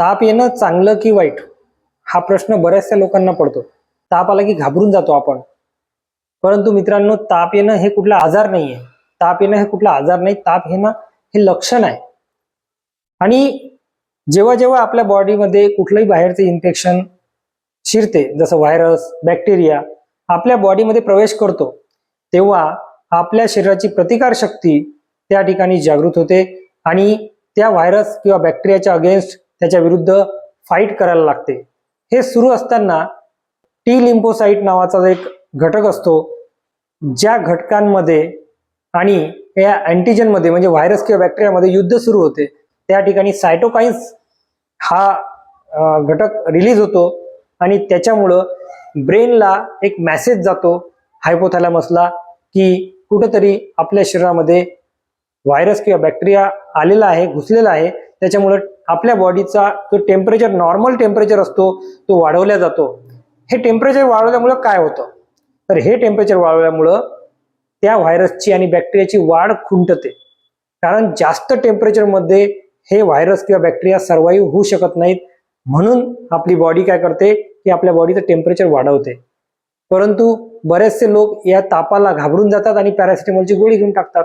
ताप येणं चांगलं की वाईट? हा प्रश्न बऱ्याचशा लोकांना पडतो. ताप आला की घाबरून जातो आपण. परंतु मित्रांनो ताप येणं हे कुठला आजार नाही आहे ताप येणं हे कुठला आजार नाही. ताप येणं हे लक्षण आहे. आणि जेव्हा जेव्हा आपल्या बॉडीमध्ये कुठलंही बाहेरचं इन्फेक्शन शिरते जसं व्हायरस बॅक्टेरिया आपल्या बॉडीमध्ये प्रवेश करतो तेव्हा आपल्या शरीराची प्रतिकार शक्ती त्या ठिकाणी जागृत होते आणि त्या व्हायरस किंवा बॅक्टेरियाच्या अगेन्स्ट त्याच्या विरुद्ध फाईट करायला लागते. हे सुरू असताना टी लिम्फोसाईट नावाचा एक घटक असतो ज्या घटकांमध्ये आणि या अँटीजनमध्ये म्हणजे व्हायरस किंवा बॅक्टेरियामध्ये युद्ध सुरू होते त्या ठिकाणी सायटोकाइन्स हा घटक रिलीज होतो आणि त्याच्यामुळं ब्रेनला एक मॅसेज जातो हायपोथॅलॅमसला की कुठंतरी आपल्या शरीरामध्ये व्हायरस किंवा बॅक्टेरिया आलेला आहे घुसलेला आहे त्याच्यामुळं आपल्या बॉडीचा जो टेम्परेचर नॉर्मल टेम्परेचर असतो तो वाढवला जातो. हे टेम्परेचर वाढवल्यामुळं काय होतं? तर हे टेम्परेचर वाढवल्यामुळं त्या व्हायरसची आणि बॅक्टेरियाची वाढ खुंटते. कारण जास्त टेम्परेचरमध्ये हे व्हायरस किंवा बॅक्टेरिया सर्वाईव्ह होऊ शकत नाहीत. म्हणून आपली बॉडी काय करते? की आपल्या बॉडीचं टेम्परेचर वाढवते. परंतु बरेचसे लोक या तापाला घाबरून जातात आणि पॅरासिटेमॉलची गोळी घेऊन टाकतात.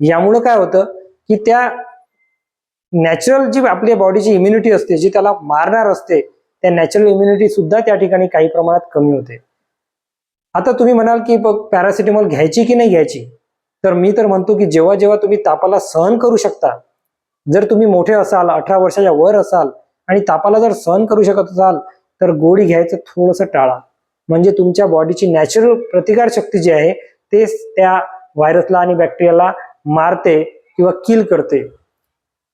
यामुळं काय होतं? की त्या नॅचरल जी आपल्या बॉडीची इम्युनिटी असते जी त्याला मारणार असते त्या नॅचरल इम्युनिटी सुद्धा त्या ठिकाणी काही प्रमाणात कमी होते. आता तुम्ही म्हणाल की पॅरासिटेमॉल घ्यायची की नाही घ्यायची? तर मी तर म्हणतो की जेव्हा जेव्हा तुम्ही तापाला सहन करू शकता जर तुम्ही मोठे असाल अठरा वर्षाच्या वर असाल आणि तापाला जर सहन करू शकत असाल तर गोळी घ्यायचं थोडंसं टाळा. म्हणजे तुमच्या बॉडीची नॅचरल प्रतिकार शक्ती जी आहे तेच त्या व्हायरसला आणि बॅक्टेरियाला मारते किंवा किल करते.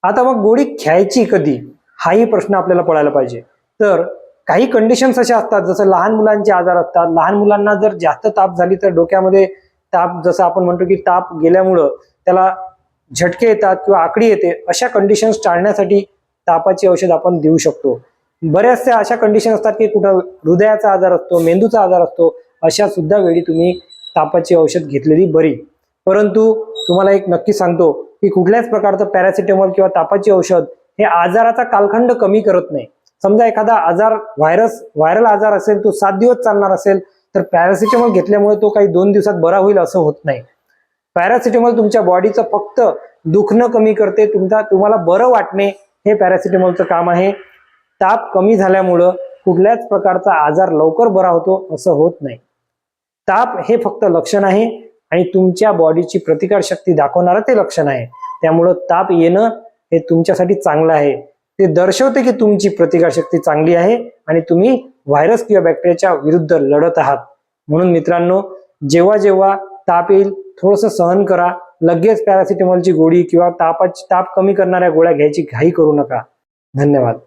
आता मग गोळी घ्यायची कधी? हाही प्रश्न आपल्याला पडायला पाहिजे. तर काही कंडिशन्स अशा असतात जसं लहान मुलांचे आजार असतात. लहान मुलांना जर जास्त ताप झाली तर डोक्यामध्ये ताप जसं आपण म्हणतो की ताप गेल्यामुळं त्याला झटके येतात किंवा आकडी येते अशा कंडिशन्स टाळण्यासाठी तापाची औषध आपण देऊ शकतो. बऱ्याचशा अशा कंडिशन असतात की कुठं हृदयाचा आजार असतो मेंदूचा आजार असतो अशा सुद्धा वेळी तुम्ही तापाची औषध घेतलेली बरी. परंतु तुम्हाला एक नक्की सांगतो की कुठल्याच प्रकारचं पॅरासिटेमॉल किंवा तापाची औषध हे आजाराचा कालखंड कमी करत नाही. समजा एखादा आजार व्हायरस व्हायरल आजार असेल तो सात दिवस चालणार असेल तर पॅरासिटेमॉल घेतल्यामुळे तो काही दोन दिवसात बरा होईल असं होत नाही. पॅरासिटेमॉल तुमच्या बॉडीचं फक्त दुखणं कमी करते तुमचा तुम्हाला बरं वाटणे हे पॅरासिटेमॉलचं काम आहे. ताप कमी झाल्यामुळं कुठल्याच प्रकारचा आजार लवकर बरा होतो असं होत नाही. ताप हे फक्त लक्षण आहे. आणि तुमच्या बॉडीची प्रतिकार शक्ती दाखवणारं ते लक्षण आहे. त्यामुळं ताप येणं हे तुमच्यासाठी चांगलं आहे. ते दर्शवते की तुमची प्रतिकार शक्ती चांगली आहे आणि तुम्ही व्हायरस किंवा बॅक्टेरियाच्या विरुद्ध लढत आहात. म्हणून मित्रांनो जेव्हा जेव्हा ताप येईल थोडंसं सहन करा. लगेच पॅरासिटेमॉलची गोळी किंवा तापाची ताप कमी करणाऱ्या गोळ्या घ्यायची घाई करू नका. धन्यवाद.